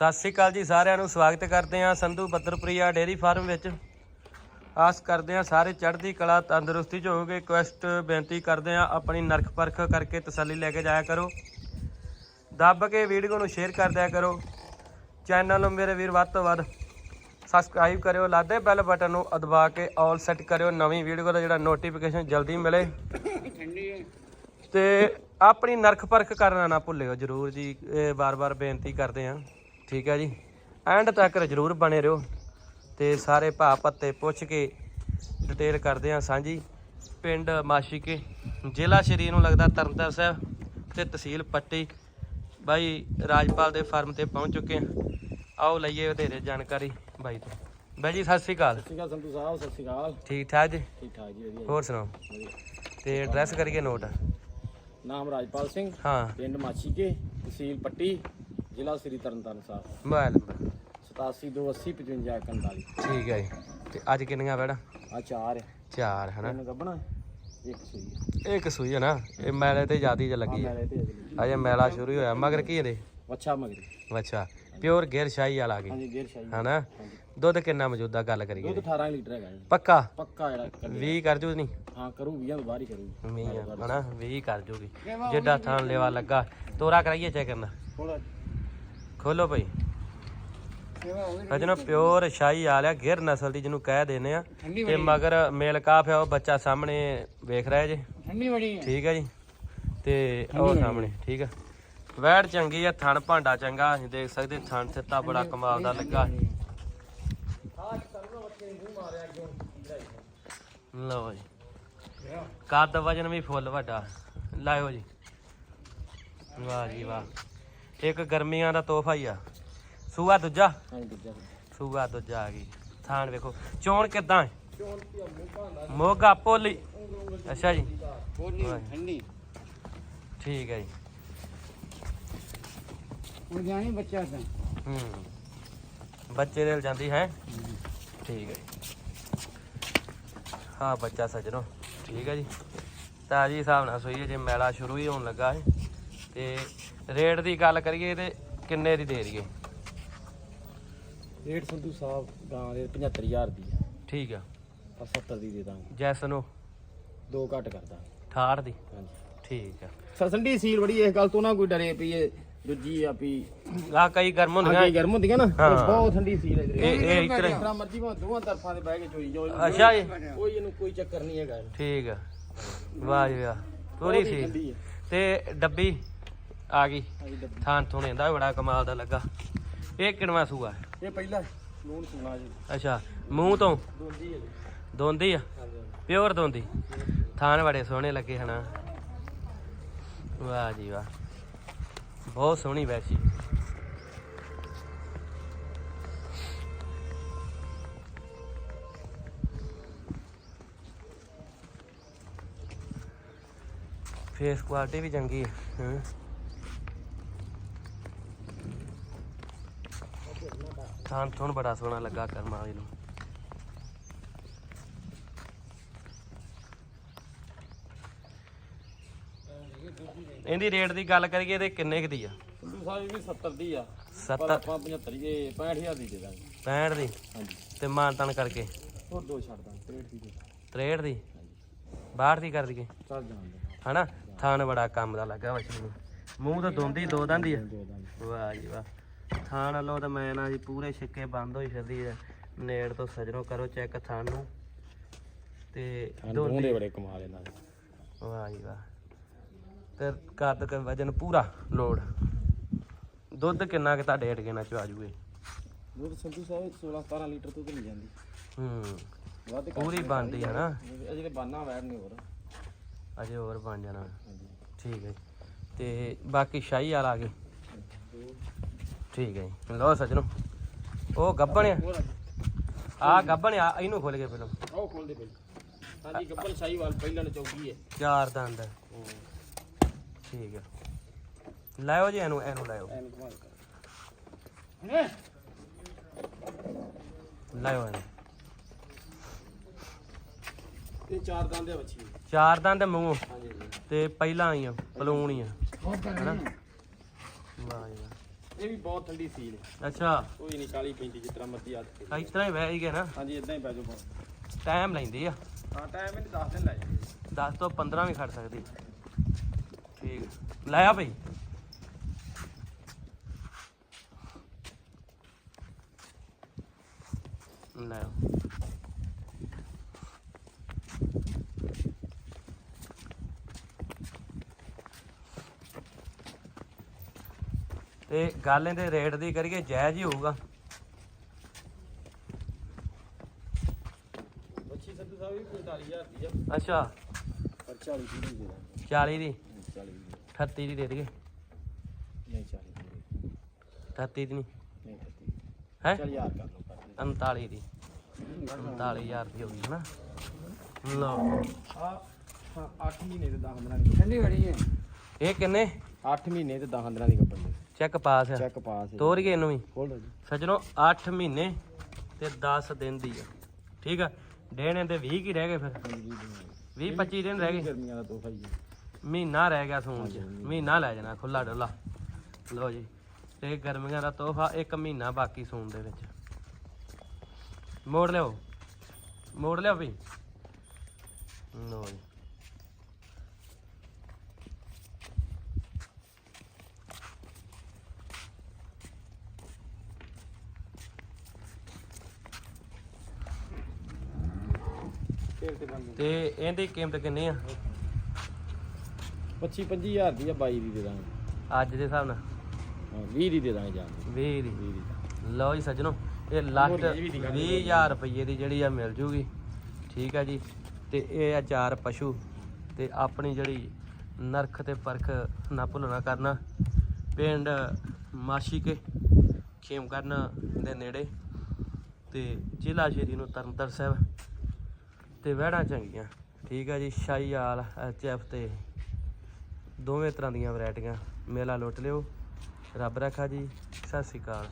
ਸਤਿ ਸ੍ਰੀ ਅਕਾਲ ਜੀ, ਸਾਰਿਆਂ ਨੂੰ ਸਵਾਗਤ ਕਰਦੇ ਹਾਂ ਸੰਧੂ ਬੱਦਰਪ੍ਰਿਆ ਡੇਅਰੀ ਫਾਰਮ ਵਿੱਚ। ਆਸ ਕਰਦੇ ਹਾਂ ਸਾਰੇ ਚੜ੍ਹਦੀ ਕਲਾ, ਤੰਦਰੁਸਤੀ ਚ ਹੋਗੇ ਰਿਕੁਐਸਟ, ਬੇਨਤੀ ਕਰਦੇ ਹਾਂ ਆਪਣੀ ਨਰਖ ਪਰਖ ਕਰਕੇ ਤਸੱਲੀ ਲੈ ਕੇ ਜਾਇਆ ਕਰੋ। ਦੱਬ ਕੇ ਵੀਡੀਓ ਨੂੰ ਸ਼ੇਅਰ ਕਰ ਦਿਆ ਕਰੋ। ਚੈਨਲ ਨੂੰ ਮੇਰੇ ਵੀਰ ਵੱਧ ਤੋਂ ਵੱਧ ਸਬਸਕ੍ਰਾਈਬ ਕਰਿਓ। ਲਾਦੇ ਬੈਲ ਬਟਨ ਨੂੰ ਦਬਾ ਕੇ ਆਲ ਸੈੱਟ ਕਰਿਓ। ਨਵੀਂ ਵੀਡੀਓ ਦਾ ਜਿਹੜਾ ਨੋਟੀਫਿਕੇਸ਼ਨ ਜਲਦੀ ਮਿਲੇ। ਤੇ ਆਪਣੀ ਨਰਖ ਪਰਖ ਕਰਨਾ ਨਾ ਭੁੱਲਿਓ। ਜਰੂਰ ਜੀ, ਇਹ ਵਾਰ-ਵਾਰ ਬੇਨਤੀ ਕਰਦੇ ਹਾਂ। ਠੀਕ ਹੈ ਜੀ। ਐਂਡ ਤੱਕ ਜਰੂਰ ਬਣੇ ਰਹੋ ਤੇ ਸਾਰੇ ਭਾ ਪੱਤੇ ਪੁੱਛ ਕੇ ਡਿਟੇਲ ਕਰਦੇ ਹਾਂ ਸਾਂਝੀ। ਪਿੰਡ ਮਾਸ਼ੀਕੇ ਜ਼ਿਲ੍ਹਾ ਸ਼੍ਰੀ ਨੂੰ ਲੱਗਦਾ ਤਰਨਤਾਰਨ ਸਾਹਿਬ ਤੇ ਤਹਿਸੀਲ ਪੱਟੀ। ਬਾਈ ਰਾਜਪਾਲ ਦੇ ਫਾਰਮ ਤੇ ਪਹੁੰਚ ਚੁੱਕੇ ਹਾਂ। ਆਓ ਲਈਏ ਵਧੇਰੇ ਜਾਣਕਾਰੀ ਬਾਈ ਤੋਂ। ਬਾਈ ਜੀ ਸਤਿ ਸ੍ਰੀ ਅਕਾਲ। ਸਤਿ ਸ਼੍ਰੀ ਅਕਾਲ ਸੰਤੂ ਸਾਹਿਬ ਸਤਿ ਸ਼੍ਰੀ ਅਕਾਲ। ਠੀਕ ਠਾਕ ਜੀ? ਠੀਕ ਠਾਕ ਜੀ ਵਧੀਆ। ਹੋਰ ਸੁਣਾਓ। ਤੇ ਐਡਰੈਸ ਕਰੀਏ ਨੋਟ ਨਾਮ ਰਾਜਪਾਲ ਸਿੰਘ। ਹਾਂ। ਪਿੰਡ ਮਾਛੀਕੇ ਤਹਿਸੀਲ ਪੱਟੀ। ਜ਼ਿਲ੍ਹਾ ਸ੍ਰੀ ਤਰਨਤਾਰਨ ਸਾਹਿਬ। Mobile number. 8728055141 ਠੀਕ ਹੈ ਜੀ। ਤੇ ਅੱਜ ਕਿੰਨੀਆਂ ਵੜਾ? ਆ ਚਾਰ ਹੈ। ਚਾਰ ਹਨਾ? ਤਿੰਨ ਗੱਬਣਾ ਇੱਕ ਸੂਈ ਇੱਕ ਸੂਈ ਹੈ ਨਾ? ਇਹ ਮੈਲੇ ਤੇ ਜਿਆਦੀ ਚ ਆ ਲੱਗੀ ਹੈ। ਮੈਲੇ ਤੇ ਅਗਲੀ ਅਜੇ ਮੈਲਾ ਸ਼ੁਰੂ ਹੀ ਹੋਇਆ। ਮਗਰ ਕੀ ਇਹਦੇ? ਵੱਛਾ ਮਗਰੀ। ਅੱਛਾ ਪਿਓਰ ਗੇਰ ਸ਼ਾਹੀ ਵਾਲਾ ਗਈ ਹਾਂਜੀ ਗੇਰ ਸ਼ਾਹੀ ਹਨਾ ਦੁੱਧ ਕਿੰਨਾ ਮੌਜੂਦਾ ਗੱਲ ਕਰੀਏ। ਦੁੱਧ 18 ਲੀਟਰ ਹੈਗਾ ਜੀ। ਪੱਕਾ? ਪੱਕਾ ਜਿਹੜਾ। 20 ਕਰ ਜੂ ਨਹੀਂ? ਹਾਂ ਕਰੂ 20 ਤੋਂ ਬਾਹਰ ਹੀ ਕਰੂ ਮੀਆਂ ਹਨਾ? 20 ਕਰ ਜੂਗੀ। ਜਿੱਡਾ ਥਾਂ ਲੈਵਾ ਲੱਗਾ। ਤੋਰਾ ਕਰਾਈਏ ਚੈੱਕ ਕਰਨਾ। ਥੋੜਾ ਖੋਲੋ ਭਾਈ ਅਜਨੋ ਪਿਓਰ ਸ਼ਾਹੀ ਆ ਲਿਆ ਗਿਰ ਨਸਲ ਦੀ ਜਿਹਨੂੰ ਕਹਿ ਦਿੰਦੇ ਆ। ਤੇ ਮਗਰ ਮੇਲ ਕਾਫ ਆ ਉਹ ਬੱਚਾ ਸਾਹਮਣੇ ਵੇਖ ਰਿਹਾ ਜੇ। ਠੰਡੀ ਬੜੀ ਹੈ ਠੀਕ ਹੈ ਜੀ। ਤੇ ਉਹ ਸਾਹਮਣੇ ਠੀਕ ਹੈ ਵੈੜ ਚੰਗੀ ਆ ਥਣ ਭਾਂਡਾ ਚੰਗਾ ਅਸੀਂ ਦੇਖ ਸਕਦੇ ਥਣ ਸਿੱਤਾ ਬੜਾ ਕਮਾਲ ਦਾ ਲੱਗਾ। ਲਓ ਜੀ ਕੱਦ ਵਜਨ ਵੀ ਫੁੱਲ ਵੱਡਾ। ਲਾਇਓ ਜੀ। ਵਾਹ ਜੀ ਵਾਹ। ਇੱਕ ਗਰਮੀਆਂ ਦਾ ਤੋਹਫਾ ਹੀ ਆ। ਸੂਆ ਦੂਜਾ? ਹਾਂਜੀ ਦੂਜਾ। ਸੂਆ ਦੂਜਾ ਆ ਗਈ। ਥਾਣ ਵੇਖੋ। ਚੋਣ ਕਿਦਾਂ? ਮੋਗਾ ਪੋਲੀ। ਅੱਛਾ ਜੀ। ਠੰਡੀ। ਠੀਕ ਹੈ ਜੀ। ਉਹ ਜਾਣੀ ਬੱਚਾ ਤਾਂ ਹੂੰ। ਬੱਚੇ ਦੇ ਜਾਂਦੀ ਹੈ। ਠੀਕ ਹੈ ਹਾਂ ਬੱਚਾ ਸਜਣੋ। ਠੀਕ ਹੈ ਜੀ। ਤਾਜੀ ਹਿਸਾਬ ਨਾਲ ਸੋਈਏ ਜੇ ਮੈਲਾ ਸ਼ੁਰੂ ਹੀ ਹੋਣ ਲੱਗਾ ਹੈ ਤੇ ਰੇਟ ਦੀ ਗੱਲ ਕਰੀਏ ਤੇ ਕਿੰਨੇ ਦੀ ਦੇ ਦਈਏ? ਰੇਟ ਸੰਧੂ ਸਾਹਿਬ ਗਾਂ ਦੇ 75000 ਦੀ ਆ। ਠੀਕ ਆ। ਆਪਾਂ 70 ਦੀ ਦੇ ਦਾਂਗੇ। ਜੈਸਨੋ? ਦੋ ਘੱਟ ਕਰ ਦਾਂਗੇ। 68 ਦੀ? ਹਾਂਜੀ। ਠੀਕ ਆ। ਸਸੰਡੀ ਸੀਲ ਬੜੀ ਇਸ ਗੱਲ ਤੋਂ ਨਾ ਕੋਈ ਡਰੇ ਪਈ ਇਹ ਦੂਜੀ ਆ ਵੀ ਆ ਕਈ ਗਰਮ ਹੁੰਦੀਆਂ। ਅੱਗੇ ਗਰਮ ਹੁੰਦੀਆਂ ਨਾ ਹਾਂ। ਇਹ ਬਹੁਤ ਠੰਡੀ ਸੀਲ ਹੈ ਇਹ ਇਹ ਇਤਰੇ ਜਿਸ ਤਰ੍ਹਾਂ ਮਰਜ਼ੀ ਭਾਵੇਂ ਦੋਵਾਂ ਤਰਫਾਂ ਦੇ ਬਹਿ ਕੇ ਚੋਈ ਜਾਓ ਇਹਨੂੰ ਅੱਛਾ ਜੀ। ਕੋਈ ਇਹਨੂੰ ਕੋਈ ਚੱਕਰ ਨਹੀਂ ਹੈਗਾ। ਇਹਨੂੰ। ਠੀਕ ਆ। ਵਾਹ ਜੀ ਵਾਹ। ਪੂਰੀ ਬਹੁਤ ਹੀ ਸੀ ਠੰਡੀ ਹੈ ਤੇ ਡੱਬੀ? ਆ ਗਈ। ਹਾਂਜੀ ਡੱਬੀ। ਥਾਂ ਥੁਣੇ ਦਾ ਬੜਾ ਕਮਾਲ ਦਾ ਲੱਗਾ। ਇਹ ਕਿਣਵਾ ਸੂਆ ਇਹ ਪਹਿਲਾ ਲੂਣ ਸੁਣਾ ਜੀ। ਅੱਛਾ ਮੂੰਹ ਤੋਂ? ਦੋਂਦੀ ਹੈ ਜੀ। ਦੋਂਦੀ ਆ। ਪਿਓਰ ਦੋਂਦੀ। ਥਾਨ ਬੜੇ ਸੋਹਣੇ ਲੱਗੇ ਹਨਾ। ਵਾਹ ਜੀ ਵਾਹ। ਬਹੁਤ ਸੋਹਣੀ ਵੈਸੀ। ਫੇਸ ਕੁਆਲਿਟੀ ਵੀ ਚੰਗੀ ਹੈ। ਹਾਂ। ਥਾਂ ਥੁਣ ਬੜਾ ਸੋਹਣਾ ਲੱਗਾ ਕਰਮਾ ਵਾਲੀ ਨੂੰ। ਇਹਦੀ ਰੇਟ ਦੀ ਗੱਲ ਕਰੀਏ ਤੇ ਕਿੰਨੇ ਕੁ ਦੀ ਆ? ਸੰਧੂ ਸਾਹਿਬ ਵੀ 70 ਦੀ ਆ ਪਰ 70 ਆਪਾਂ 75 ਇਹ 65000 ਦੀ ਦੇ ਦਾਂਗੇ। 65 ਦੀ? ਹਾਂਜੀ। ਤੇ ਮਾਨਤਨ ਕਰਕੇ? ਹੋਰ ਦੋ ਛੱਡ ਦਾਂਗੇ 63 ਦੀ ਦੇ ਦਾਂਗੇ। 63 ਦੀ? ਹਾਂਜੀ। ਬਾਹਰ ਦੀ ਕਰ ਦਈਏ। ਚੱਲ ਜਾਣਗੇ। ਹਨਾ? ਥਾਨ ਬੜਾ ਕੰਮ ਦਾ ਲੱਗਾ ਵਛਲੀ ਨੂੰ ਮੂੰਹ ਤਾਂ ਦੋਂਦੀ ਦੋ ਦੰਦੀ ਆ। ਦੋ ਦਾਂਗੇ ਵਾਹ ਜੀ ਵਾਹ। ਥਾਨ ਵੱਲੋਂ ਤਾਂ ਮੈਂ ਨਾ ਜੀ ਪੂਰੇ ਛਿੱਕੇ ਬੰਦ ਹੋਈ ਫਿਰਦੀ ਹੈ ਨੇੜ ਤੋਂ ਸਜਣੋ ਕਰੋ ਚੈੱਕ ਥਾਨ ਨੂੰ। ਤੇ ਦੋਂਦੇ ਬੜੇ ਕਮਾਲ ਇਹਨਾਂ ਦੇ। ਵਾਹ ਜੀ ਵਾਹ। ਤੇ ਕੱਦ ਕ ਵਜਨ ਪੂਰਾ ਲੋਡ। ਦੁੱਧ ਕਿੰਨਾ ਕਿ ਤੁਹਾਡੇ ਅਟਕੇ ਨਾਲ ਚ ਆ ਜੂਏ ਦੁੱਧ ਸੰਧੂ ਸਾਹਿਬ 16 17 ਲੀਟਰ ਤੋਂ ਤਾਂ ਨਹੀਂ ਜਾਂਦੀ। ਹੂੰ। ਪੂਰੀ ਬਣਦੀ ਹੈ ਨਾ? ਅਜੇ ਤੇ ਬਾਨਾ ਵੈੜ ਨਹੀਂ ਹੋਰ। ਅਜੇ ਹੋਰ ਬਣ ਜਾਣਾ। ਹਾਂਜੀ। ਠੀਕ ਹੈ ਜੀ। ਤੇ ਬਾਕੀ ਸ਼ਾਹੀ ਵਾਲਾ ਆ ਗਏ। ਠੀਕ ਹੈ ਜੀ। ਲਓ ਸਜਣੋ ਉਹ ਗੱਬਣ ਆ। ਆ ਗੱਬਣ ਆ ਇਹਨੂੰ ਖੋਲ ਕੇ ਪਹਿਲਾਂ। ਆਓ ਖੋਲ ਦੇ ਭਾਈ ਹਾਂਜੀ ਗੱਬਲ ਸ਼ਾਹੀ ਵਾਲ ਪਹਿਲਾਂ ਚੌਕੀ ਹੈ। ਚਾਰ ਦੰਦ। ਠੀਕ ਹੈ। ਲਾਇਓ ਜੀ ਇਹਨੂੰ ਇਹਨੂੰ ਲਾਇਓ। ਲਾਇਓ ਇਹਨੂੰ। ਇਹ ਚਾਰ ਦੰਦ ਦੇ ਬੱਚੀ। ਚਾਰ ਦੰਦ ਮੂੰਹ। ਤੇ ਪਹਿਲਾਂ ਆਈਆਂ ਪਲੂਣ ਹੀ ਆ ਹਨਾ? ਇਹ ਵੀ ਬਹੁਤ ਠੰਡੀ ਸੀਲ ਹੈ। ਅੱਛਾ। ਕੋਈ ਨਹੀਂ 40 35 ਜਿਸ ਤਰ੍ਹਾਂ ਮਰਜ਼ੀ ਇਸ ਤਰ੍ਹਾਂ ਹੀ ਵਹਿ ਹੀ ਗਏ ਨਾ। ਹਾਂਜੀ ਇਦਾਂ ਹੀ ਪੈ ਜਾਓ ਟਾਈਮ ਲੈਂਦੀ ਆ। ਹਾਂ ਟਾਈਮ ਇਹਨੇ 10 ਦਿਨ ਲਾਏ 10 ਤੋਂ 15 ਵੀ ਖੜ ਸਕਦੀ। ਠੀਕ ਲੈ ਆ ਭਈ ਲੈ ਆ। ਤੇ ਗੱਲ ਇਹਦੇ ਰੇਟ ਦੀ ਕਰੀਏ ਜਾਇਜ਼ ਹੀ ਹੋਊਗਾ। ਬੱਚੀ ਸੰਧੂ ਸਾਹਿਬ ਵੀ 45000 ਦੀ ਆ। ਅੱਛਾ। ਪਰ 40 ਦੀ ਨਹੀਂ ਦੇ 40 ਦੀ? 40 ਦੀ। 38 ਦੀ ਦੇ ਦਈਏ। ਨਹੀਂ 40 ਦੀ 38 ਦੀ ਨਹੀਂ। ਨਹੀਂ 30 ਹੈ? 40000 ਕਰ ਲਓ ਕਰ 39 ਦੀ। 39000 ਦੀ ਹੋ ਗਈ ਹਨਾ। ਲਓ। ਆ 8 ਮਹੀਨੇ ਤੇ 10 ਦਿਨਾਂ ਦੀ ਠੰਡੀ ਬੜੀ ਹੈ। ਇਹ ਕਿੰਨੇ? 8 ਮਹੀਨੇ ਤੇ 10 ਦਿਨਾਂ ਦੀ ਦੇ ਚੈੱਕ ਪਾਸ ਆ। ਚੈੱਕ ਪਾਸ ਹੈ ਤੋਰੀਏ ਇਹਨੂੰ ਵੀ। ਖੋਲ ਲਓ ਜੀ। ਸੱਜਣੋ 8 ਮਹੀਨੇ ਤੇ 10 ਦਿਨ ਦੀ ਆ। ਠੀਕ ਆ? ਦੇਣੇ ਤੇ 20 ਕੀ ਰਹਿ ਗਏ ਫਿਰ? 20 25 ਦਿਨ ਰਹਿ ਗਏ। ਗਰਮੀਆਂ ਦਾ ਤੋਹਫਾ ਹੀ ਹੈ ਮਹੀਨਾ ਰਹਿ ਗਿਆ ਸੂਣ ਚ। ਮਹੀਨਾ ਲੈ ਜਾਣਾ ਖੁੱਲਾ ਡੁੱਲਾ ਲਓ ਜੀ ਤੇ ਗਰਮੀਆਂ ਦਾ ਤੋਹਫਾ ਇੱਕ ਮਹੀਨਾ ਬਾਕੀ ਸੂਣ ਦੇ ਵਿੱਚ। ਮੋੜ ਲਿਓ ਮੋੜ ਲਿਓ ਵੀ। ਲਓ ਜੀ। ਤੇ ਇਹਦੀ ਕੀਮਤ ਕਿੰਨੀ ਆ? 25 25000 ਦੀ ਆ 22 ਦੀ ਦੇ ਦਾਂਗੇ। ਅੱਜ ਦੇ ਹਿਸਾਬ ਨਾਲ। ਹਾਂ 20 ਦੀ ਦੇ ਦਾਂਗੇ ਜਾਨ। 20 ਦੀ। 20 ਦੀ। ਲਓ ਜੀ ਸੱਜਣੋ ਇਹ ਲਾਸਟ 20000 ਰੁਪਏ ਦੀ ਜਿਹੜੀ ਆ ਮਿਲ ਜੂਗੀ। ਠੀਕ ਆ ਜੀ। ਤੇ ਇਹ ਆ ਚਾਰ ਪਸ਼ੂ। ਤੇ ਆਪਣੀ ਜਿਹੜੀ ਨਰਖ ਤੇ ਪਰਖ ਨਾ ਭੁੱਲਣਾ ਕਰਨਾ। ਪਿੰਡ ਮਾਸ਼ੀਕੇ ਖੇਮਕਰਨ ਦੇ ਨੇੜੇ। ਤੇ ਜ਼ਿਲ੍ਹਾ ਸ਼੍ਰੀ ਨੂੰ ਤਰਨਤਾਰਨ ਸਾਹਿਬ। ਤੇ ਵਹਿੜਾਂ ਚੰਗੀਆਂ। ਠੀਕ ਆ ਜੀ ਸ਼ਾਹੀਵਾਲ ਐਚਐਫ ਤੇ ਦੋਵੇਂ ਤਰ੍ਹਾਂ ਦੀਆਂ ਵੈਰਾਈਟੀਆਂ। ਮੇਲਾ ਲੁੱਟ ਲਿਓ। ਰੱਬ ਰੱਖਾ ਜੀ, ਸਤਿ ਸ਼੍ਰੀ ਅਕਾਲ।